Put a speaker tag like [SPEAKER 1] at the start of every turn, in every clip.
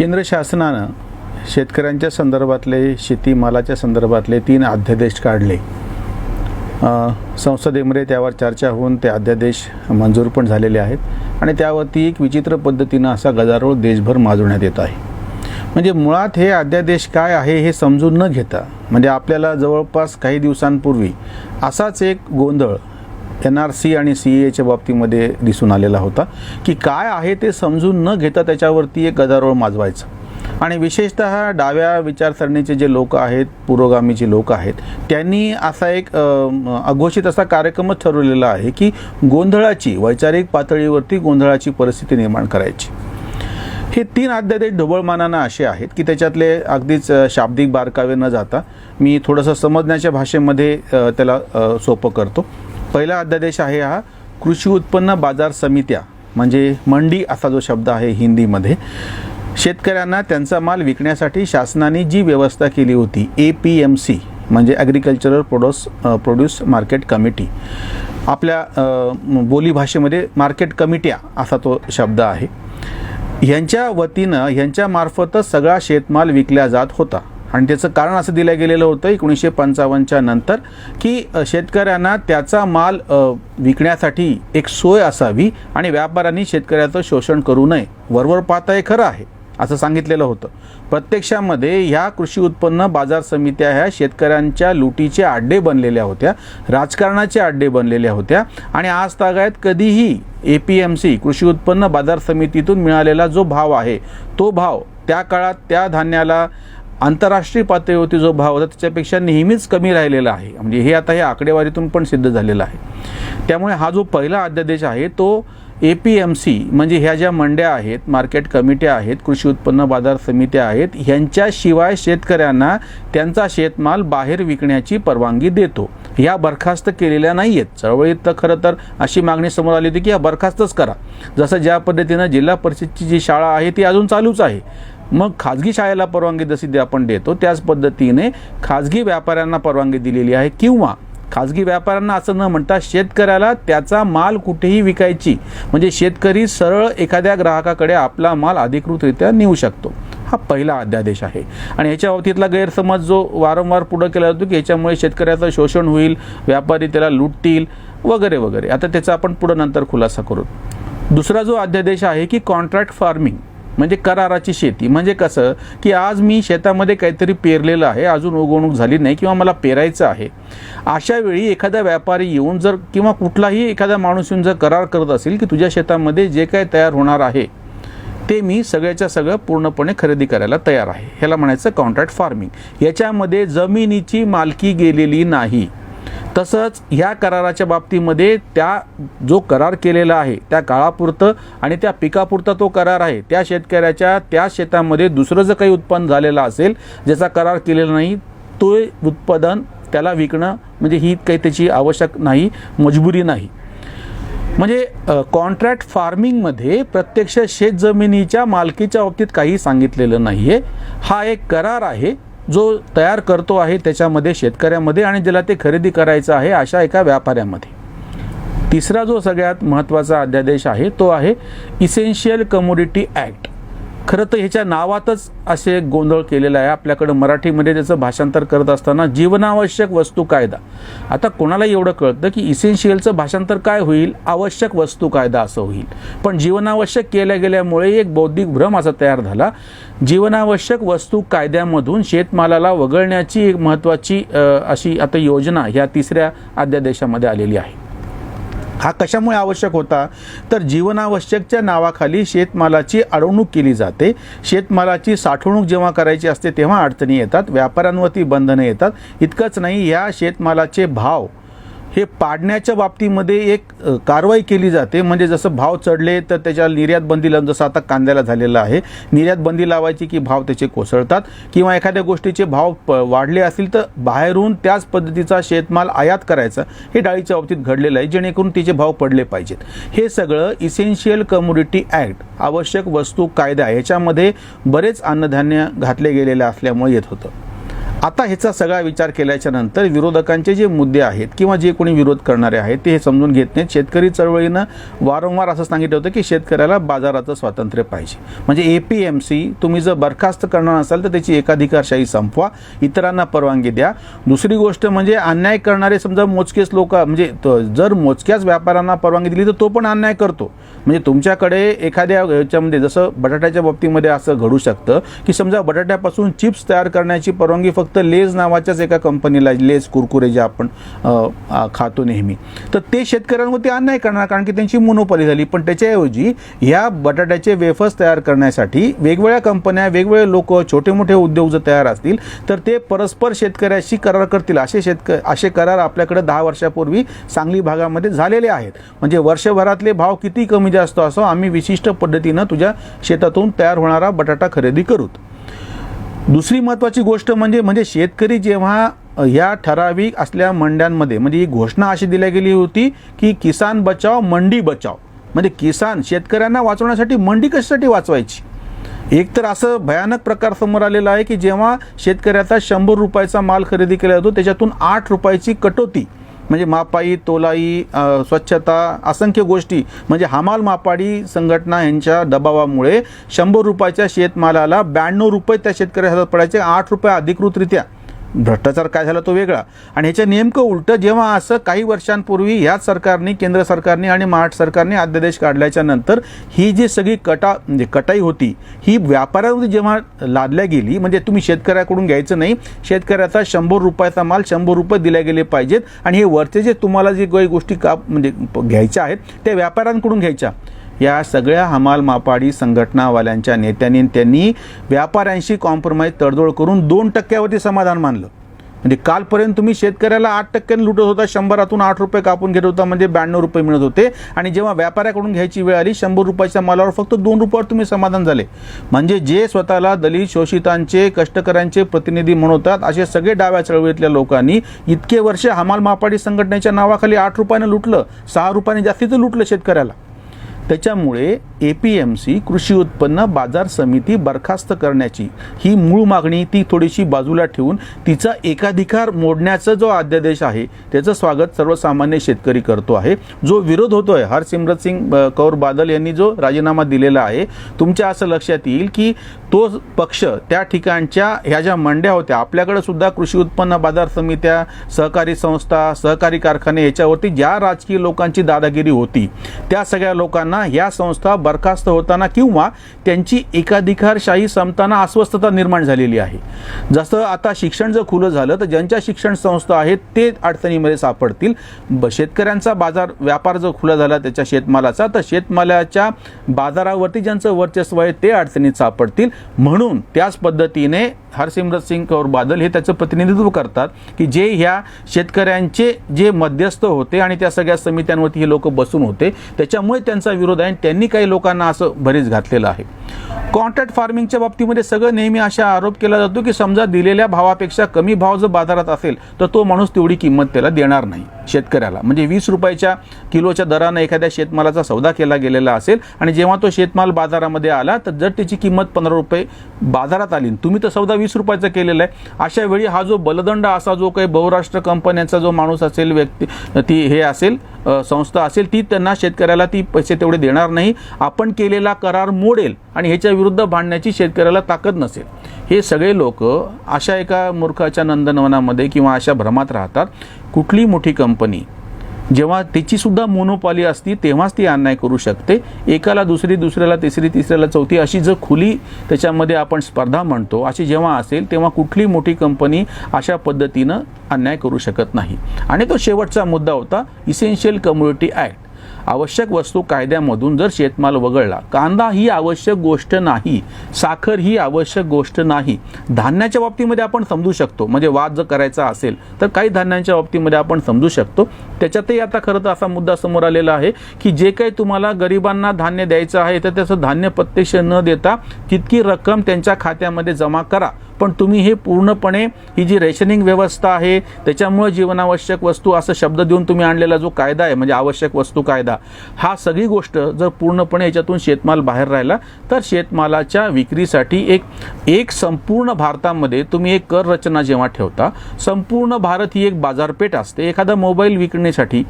[SPEAKER 1] केंद्र शासनानं शेतकऱ्यांच्या संदर्भातले शेतीमालाच्या संदर्भातले तीन अध्यादेश काढले. संसदेमध्ये त्यावर चर्चा होऊन ते अध्यादेश मंजूर पण झालेले आहेत आणि त्यावरती एक विचित्र पद्धतीनं असा गदारोळ देशभर माजवण्यात येत आहे. म्हणजे मुळात हे अध्यादेश काय आहे हे समजून न घेता म्हणजे आपल्याला जवळपास काही दिवसांपूर्वी असाच एक गोंधळ एन आर सी आणि सी एच्या बाबतीमध्ये दिसून आलेला होता की काय आहे ते समजून न घेता त्याच्यावरती एक गदारोळ माजवायचं. आणि विशेषतः डाव्या विचारसरणीचे जे लोक आहेत पुरोगामीचे लोक आहेत त्यांनी असा एक अघोषित असा कार्यक्रमच ठरवलेला आहे की गोंधळाची वैचारिक पातळीवरती गोंधळाची परिस्थिती निर्माण करायची. हे तीन अध्यादेश ढोबळमानानं असे आहेत की त्याच्यातले अगदीच शाब्दिक बारकावे न जाता मी थोडंसं समजण्याच्या भाषेमध्ये त्याला सोपं करतो. पहिला अध्यादेश आहे हा कृषी उत्पन्न बाजार समित्या म्हणजे मंडी असा जो शब्द आहे हिंदीमध्ये. शेतकऱ्यांना त्यांचा माल विकण्यासाठी शासनाने जी व्यवस्था केली होती ए पी एम सी म्हणजे agricultural produce produce market committee आपल्या बोलीभाषेमध्ये मार्केट कमिट्या असा तो शब्द आहे. ह्यांच्या वतीनं ह्यांच्यामार्फतच सगळा शेतमाल विकला जात होता. आणि त्याचं कारण असं दिलं गेलेलं होतं एकोणीसशे पंचावन्नच्या नंतर की शेतकऱ्यांना त्याचा माल विकण्यासाठी एक सोय असावी आणि व्यापाऱ्यांनी शेतकऱ्याचं शोषण करू नये. वरवर पाहता हे खरं आहे असं सांगितलेलं होतं. प्रत्यक्षामध्ये ह्या कृषी उत्पन्न बाजार समित्या ह्या शेतकऱ्यांच्या लुटीचे अड्डे बनलेल्या होत्या राजकारणाचे अड्डे बनलेल्या होत्या आणि आज तागायत कधीही ए पी एम सी कृषी उत्पन्न बाजार समितीतून मिळालेला जो भाव आहे तो भाव त्या काळात त्या धान्याला आंतरराष्ट्रीय पातळीवरती जो भाव होता त्याच्यापेक्षा नेहमीच कमी राहिलेला आहे. म्हणजे हे आता हे आकडेवारीतून पण सिद्ध झालेलं आहे. त्यामुळे हा जो पहिला अध्यादेश आहे तो ए पी एम सी म्हणजे ह्या ज्या मंड्या आहेत मार्केट कमिट्या आहेत कृषी उत्पन्न बाजार समित्या आहेत ह्यांच्याशिवाय शेतकऱ्यांना त्यांचा शेतमाल बाहेर विकण्याची परवानगी देतो. ह्या बरखास्त केलेल्या नाही आहेत चळवळीत तर खरं तर अशी मागणी समोर आली होती की ह्या बरखास्तच करा. जसं ज्या पद्धतीनं जिल्हा परिषदची जी शाळा आहे ती अजून चालूच आहे. मग खाजगी शाळेला परवानगी जशी दे- आपण देतो त्याच पद्धतीने खाजगी व्यापाऱ्यांना परवानगी दिलेली आहे. किंवा खाजगी व्यापाऱ्यांना असं न म्हणता शेतकऱ्याला त्याचा माल कुठेही विकायची म्हणजे शेतकरी सरळ एखाद्या ग्राहकाकडे आपला माल अधिकृतरित्या नेऊ शकतो. हा पहिला अध्यादेश आहे. आणि ह्याच्या बाबतीतला गैरसमज जो वारंवार पुढं केला जातो की ह्याच्यामुळे शेतकऱ्याचं शोषण होईल व्यापारी त्याला लुटतील वगैरे वगैरे. आता त्याचा आपण पुढं नंतर खुलासा करू. दुसरा जो अध्यादेश आहे की कॉन्ट्रॅक्ट फार्मिंग म्हणजे कराराची शेती. म्हणजे कसं की आज मी शेतामध्ये काहीतरी पेरलेलं आहे अजून उगवणूक झाली नाही किंवा मला पेरायचं आहे. अशा वेळी एखादा व्यापारी येऊन जर किंवा कुठलाही एखादा माणूस येऊन जर करार करत असेल की तुझ्या शेतामध्ये जे काय तयार होणार आहे ते मी सगळ्याच्या सगळं पूर्णपणे खरेदी करायला तयार आहे. ह्याला म्हणायचं कॉन्ट्रॅक्ट फार्मिंग याच्यामध्ये जमिनीची मालकी गेलेली नाही. तसंच ह्या कराराच्या बाबतीमध्ये त्या जो करार केलेला आहे त्या काळापुरतं आणि त्या पिकापुरता तो करार आहे त्या शेतकऱ्याच्या त्या शेतामध्ये दुसरं जर काही उत्पन्न झालेलं असेल ज्याचा करार केलेला नाही तो उत्पादन त्याला विकणं म्हणजे ही काही त्याची आवश्यक नाही मजबुरी नाही. म्हणजे कॉन्ट्रॅक्ट फार्मिंगमध्ये प्रत्यक्ष शेतजमिनीच्या मालकीच्या बाबतीत काही सांगितलेलं नाही आहे हा एक करार आहे. जो तयार करतो आहे त्याच्यामध्ये शेतकऱ्यामध्ये आणि ज्याला ते खरेदी करायचं आहे अशा एका व्यापाऱ्यामध्ये. तिसरा जो सगळ्यात महत्त्वाचा अध्यादेश आहे तो आहे इसेन्शियल कमोडिटी ॲक्ट खरं तर ह्याच्या नावातच असे गोंधळ केलेला आहे. आपल्याकडं मराठीमध्ये त्याचं भाषांतर करत असताना जीवनावश्यक वस्तू कायदा. आता कोणाला एवढं कळतं की इसेन्शियलचं भाषांतर काय होईल? आवश्यक वस्तू कायदा असं होईल. पण जीवनावश्यक केल्या गेल्यामुळे एक बौद्धिक भ्रम असा तयार झाला. जीवनावश्यक वस्तू कायद्यामधून शेतमालाला वगळण्याची एक महत्त्वाची अशी आता योजना ह्या तिसऱ्या अध्यादेशामध्ये आलेली आहे. हा कशामुळे आवश्यक होता? तर जीवनावश्यकच्या नावाखाली शेतमालाची अडवणूक केली जाते. शेतमालाची साठवणूक जेव्हा करायची असते तेव्हा अडचणी येतात. व्यापाऱ्यांवरती बंधनं येतात. इतकंच नाही या शेतमालाचे भाव हे पाडण्याच्या बाबतीमध्ये एक कारवाई केली जाते. म्हणजे जसं भाव चढले तर त्याच्या निर्यात बंदी लावून जसं आता कांद्याला झालेलं आहे निर्यात बंदी लावायची की भाव त्याचे कोसळतात? किंवा एखाद्या गोष्टीचे भाव प वाढले असतील तर बाहेरून त्याच पद्धतीचा शेतमाल आयात करायचा हे डाळीच्या बाबतीत घडलेलं आहे जेणेकरून तिचे भाव पडले पाहिजेत. हे सगळं इसेन्शियल कम्युनिटी ॲक्ट आवश्यक वस्तू कायदा ह्याच्यामध्ये बरेच अन्नधान्य घातले गेलेले असल्यामुळे येत होतं. आता ह्याचा सगळा विचार केल्याच्यानंतर विरोधकांचे जे मुद्दे आहेत किंवा जे कोणी विरोध करणारे आहेत ते हे समजून घेत नाहीत. शेतकरी चळवळीनं वारंवार असं सांगितलं होतं की शेतकऱ्याला बाजाराचं स्वातंत्र्य पाहिजे. म्हणजे ए पी एम सी तुम्ही जर बरखास्त करणार असाल तर त्याची एकाधिकारशाही संपवा इतरांना परवानगी द्या. दुसरी गोष्ट म्हणजे अन्याय करणारे समजा मोजकेच लोक म्हणजे जर मोजक्याच व्यापाऱ्यांना परवानगी दिली तर तो पण अन्याय करतो. म्हणजे तुमच्याकडे एखाद्या याच्यामध्ये जसं बटाट्याच्या बाबतीमध्ये असं घडू शकतं की समजा बटाट्यापासून चिप्स तयार करण्याची परवानगी फक्त लेज नावाच्याच एका कंपनीला लेज कुरकुरे जे आपण खातो नेहमी. तर ते शेतकऱ्यांवरती अन्याय करणार कारण की त्यांची मोनोपॉली झाली. पण त्याच्याऐवजी ह्या बटाट्याचे वेफर्स तयार करण्यासाठी वेगवेगळ्या कंपन्या वेगवेगळे लोक छोटे मोठे उद्योग जर तयार असतील तर ते परस्पर शेतकऱ्याशी करार करतील. असे शेतक असे करार आपल्याकडे दहा वर्षापूर्वी सांगली भागामध्ये झालेले आहेत. म्हणजे वर्षभरातले भाव किती कमी जास्त असो आम्ही विशिष्ट पद्धतीनं तुझ्या शेतातून तयार होणारा बटाटा खरेदी करूत. दुसरी महत्त्वाची गोष्ट म्हणजे म्हणजे शेतकरी जेव्हा ह्या या ठराविक असल्या मंड्यांमध्ये म्हणजे ही घोषणा अशी दिल्या गेली होती की किसान बचाव मंडी बचाव. म्हणजे किसान शेतकऱ्यांना वाचवण्यासाठी मंडी कशासाठी वाचवायची? एक तर असं भयानक प्रकार समोर आलेला आहे की जेव्हा शेतकऱ्याचा शंभर रुपयाचा माल खरेदी केला जातो त्याच्यातून आठ रुपयाची कटोती म्हणजे मापाई तोलाई स्वच्छता असंख्य गोष्टी. म्हणजे हमाल मापाडी संघटना यांच्या दबावामुळे शंभर रुपयाच्या शेतमालाला ब्याण्णव रुपये त्या शेतकऱ्या हातात पडायचे आठ रुपये अधिकृतरित्या. भ्रष्टाचार काय झाला तो वेगळा. आणि ह्याच्या नेमकं उलटं जेव्हा असं काही वर्षांपूर्वी ह्याच सरकारने केंद्र सरकारने आणि महाराष्ट्र सरकारने अध्यादेश काढल्याच्या नंतर ही जी सगळी कटा म्हणजे कटाई होती ही व्यापाऱ्यांमध्ये जेव्हा लादल्या गेली म्हणजे तुम्ही शेतकऱ्याकडून घ्यायचं नाही शेतकऱ्याचा शंभर रुपयाचा माल शंभर रुपये दिला गेले पाहिजेत आणि हे वरचे जे तुम्हाला जे काही गोष्टी का म्हणजे प- घ्यायच्या आहेत त्या व्यापाऱ्यांकडून घ्यायच्या. या सगळ्या हमाल मापाडी संघटनावाल्यांच्या नेत्यांनी त्यांनी व्यापाऱ्यांशी कॉम्प्रोमाइज तडजोड करून दोन टक्क्यावरती समाधान मानलं. म्हणजे कालपर्यंत तुम्ही शेतकऱ्याला आठ टक्क्याने लुटत होता शंभरातून आठ रुपये कापून घेत होता म्हणजे ब्याण्णव रुपये मिळत होते. आणि जेव्हा व्यापाऱ्याकडून घ्यायची वेळ आली शंभर रुपयाच्या मालावर फक्त दोन रुपयावर तुम्ही समाधान झाले. म्हणजे जे स्वतःला दलित शोषितांचे कष्टकऱ्यांचे प्रतिनिधी म्हणवतात असे सगळे डाव्या चळवळीतल्या लोकांनी इतके वर्ष हमाल मापाडी संघटनेच्या नावाखाली आठ रुपयानं लुटलं सहा रुपयाने जास्तीचं लुटलं शेतकऱ्याला. त्याच्यामुळे ए पी एम सी कृषी उत्पन्न बाजार समिती बरखास्त करण्याची ही मूळ मागणी ती थोडीशी बाजूला ठेवून तिचा एकाधिकार मोडण्याचा जो अध्यादेश आहे त्याचं स्वागत सर्वसामान्य शेतकरी करतो आहे. जो विरोध होतोय हरसिमरत सिंग कौर बादल यांनी जो राजीनामा दिलेला आहे तुमच्या असं लक्षात येईल की तो पक्ष त्या ठिकाणच्या ह्या ज्या मंड्या होत्या आपल्याकडे सुद्धा कृषी उत्पन्न बाजार समित्या सहकारी संस्था सहकारी कारखाने याच्यावरती ज्या राजकीय लोकांची दादागिरी होती त्या सगळ्या लोकांना ह्या संस्था बरखास्त होताना किंवा त्यांची एकाधिकारशाही संपताना अस्वस्थता निर्माण झालेली आहे. जसं आता शिक्षण जर खुलं झालं तर ज्यांच्या शिक्षण संस्था आहेत ते अडचणीमध्ये सापडतील. ब शेतकऱ्यांचा बाजार व्यापार जर खुला झाला त्याच्या शेतमालाचा तर शेतमालाच्या बाजारावरती ज्यांचं वर्चस्व आहे ते अडचणीत सापडतील. म्हणून त्याच पद्धतीने हरसिमरत सिंग कौर बादल हे त्याचं प्रतिनिधित्व करतात की जे ह्या शेतकऱ्यांचे जे मध्यस्थ होते आणि त्या सगळ्या समित्यांवरती हे लोक बसून होते त्याच्यामुळे त्यांचा विरोध आहे आणि त्यांनी काही लोकांना असं भरीच घातलेलं आहे. कॉन्ट्रॅक्ट फार्मिंगच्या बाबतीमध्ये सगळं नेहमी अशा आरोप केला जातो की समजा दिलेल्या भावापेक्षा कमी भाव जर बाजारात असेल तर तो माणूस तेवढी किंमत त्याला देणार नाही. शेतकऱ्याला. म्हणजे वीस रुपयाच्या किलोच्या दरानं एखाद्या शेतमालाचा सौदा केला गेलेला असेल आणि जेव्हा तो शेतमाल बाजारामध्ये आला तर जर त्याची किंमत पंधरा रुपये बाजारात आली तुम्ही तर सौदा वीस रुपयाचा केलेला आहे. अशा वेळी हा जो बलदंड असा जो काही बहुराष्ट्र कंपन्यांचा जो माणूस असेल व्यक्ती ती हे असेल संस्था असेल ती त्यांना शेतकऱ्याला ती पैसे तेवढे देणार नाही. आपण केलेला करार मोडेल आणि ह्याच्या विरुद्ध भांडण्याची शेतकऱ्याला ताकद नसेल. हे सगळे लोक अशा एका मूर्खाच्या नंदनवनामध्ये किंवा अशा भ्रमात राहतात. कुठली मोठी कंपनी? जेव्हा तिचीसुद्धा मोनोपॉली असती तेव्हाच ती अन्याय करू शकते. एकाला दुसरी दुसऱ्याला तिसरी तिसऱ्याला चौथी अशी जर खुली त्याच्यामध्ये आपण स्पर्धा म्हणतो. अशी जेव्हा असेल तेव्हा कुठली मोठी कंपनी अशा पद्धतीनं अन्याय करू शकत नाही. आणि तो शेवटचा मुद्दा होता इसेन्शियल कम्युनिटी ॲक्ट आवश्यक वस्तू कायद्यामधून जर शेतमाल वगळला कांदा ही आवश्यक गोष्ट नाही साखर ही आवश्यक गोष्ट नाही. धान्याच्या बाबतीमध्ये आपण समजू शकतो. म्हणजे वाद जर करायचा असेल तर काही धान्यांच्या बाबतीमध्ये आपण समजू शकतो. त्याच्यातही आता खरं तर असा मुद्दा समोर आलेला आहे की जे काही तुम्हाला गरिबांना धान्य द्यायचं आहे तर त्याचं धान्य प्रत्यक्ष न देता तितकी रक्कम त्यांच्या खात्यामध्ये जमा करा. पण तुम्ही हे पूर्णपणे ही जी रेशनिंग व्यवस्था आहे त्याच्यामुळे जीवनावश्यक वस्तू असं शब्द देऊन तुम्ही आणलेला जो कायदा आहे म्हणजे आवश्यक वस्तू कायदा हा सगळी गोष्ट जर पूर्णपणे याच्यातून शेतमाल बाहेर राहिला तर शेतमालाच्या विक्रीसाठी एक एक संपूर्ण भारतामध्ये तुम्ही एक कर रचना जेव्हा ठेवता संपूर्ण भारत ही एक बाजारपेठ असते. एखादा मोबाईल विकण्यासाठी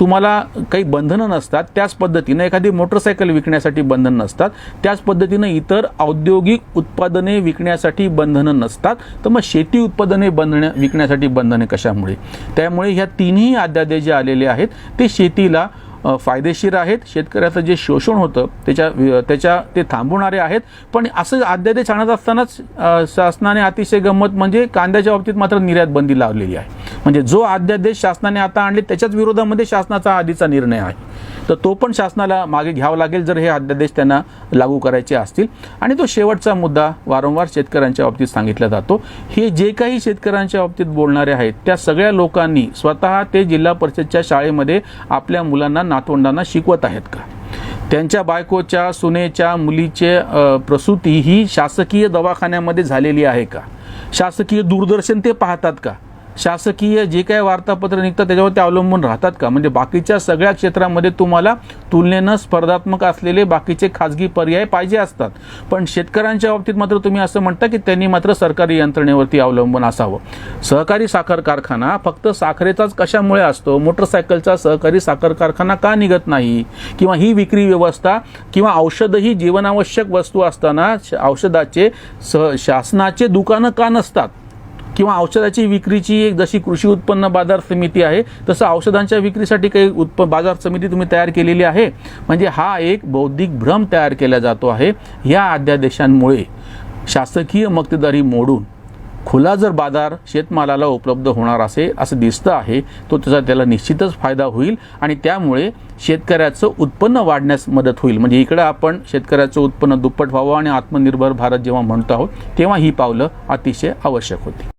[SPEAKER 1] तुम्हाला काही बंधनं नसतात त्याच पद्धतीनं एखादी मोटरसायकल विकण्यासाठी बंधन नसतात त्याच पद्धतीनं इतर औद्योगिक उत्पादने विकण्यासाठी बंधनं नसतात तर मग शेती उत्पादने बंधण्या विकण्यासाठी बंधने कशामुळे? त्यामुळे ह्या तिन्ही अध्यादेश जे आलेले आहेत ते शेतीला फायदेशीर आहेत. शेतकऱ्याचं जे शोषण होतं त्याच्या त्याच्या ते थांबवणारे आहेत. पण असं अध्यादेश आणत असतानाच शासनाने अतिशय गंमत म्हणजे कांद्याच्या बाबतीत मात्र निर्यात बंदी लावलेली आहे. म्हणजे जो अध्यादेश शासनाने आता आणले त्याच्याच विरोधामध्ये शासनाचा आधीचा निर्णय आहे. तर तो पण शासनाला मागे घ्यावा लागेल जर हे अध्यादेश त्यांना लागू करायचे असतील. आणि तो शेवटचा मुद्दा वारंवार शेतकऱ्यांच्या बाबतीत सांगितला जातो. हे जे काही शेतकऱ्यांच्या बाबतीत बोलणारे आहेत त्या सगळ्या लोकांनी स्वतः ते जिल्हा परिषदच्या शाळेमध्ये आपल्या मुलांना नातवंडांना शिकवत आहेत का? त्यांच्या बायकोच्या सुनेच्या मुलीचे प्रसूती ही शासकीय दवाखान्यामध्ये झालेली आहे का? शासकीय दूरदर्शन ते पाहतात का? शासकीय जे काही वार्तापत्र निघतात त्याच्यावर ते अवलंबून राहतात का? म्हणजे बाकीच्या सगळ्या क्षेत्रामध्ये तुम्हाला तुलनेनं स्पर्धात्मक असलेले बाकीचे खाजगी पर्याय पाहिजे असतात. पण शेतकऱ्यांच्या बाबतीत मात्र तुम्ही असं म्हणता की त्यांनी मात्र सरकारी यंत्रणेवरती अवलंबून असावं. सहकारी साखर कारखाना फक्त साखरेचाच कशामुळे असतो? मोटरसायकलचा सहकारी साखर कारखाना का निघत नाही? किंवा ही विक्री व्यवस्था किंवा औषध ही जीवनावश्यक वस्तू असताना श- औषधाचे स शासनाचे दुकानं का नसतात? किंवा औषधाची विक्रीची एक जशी कृषी उत्पन्न बाजार समिती आहे तसं औषधांच्या विक्रीसाठी काही उत्प बाजार समिती तुम्ही तयार केलेली आहे. म्हणजे हा एक बौद्धिक भ्रम तयार केला जातो आहे या अध्यादेशांमुळे. शासकीय मक्तेदारी मोडून खुला जर बाजार शेतमालाला उपलब्ध होणार असे असं दिसतं आहे तो त्याचा त्याला निश्चितच फायदा होईल आणि त्यामुळे शेतकऱ्याचं उत्पन्न वाढण्यास मदत होईल. म्हणजे इकडं आपण शेतकऱ्याचं उत्पन्न दुप्पट व्हावं आणि आत्मनिर्भर भारत जेव्हा म्हणतो आहोत तेव्हा ही पावलं अतिशय आवश्यक होती.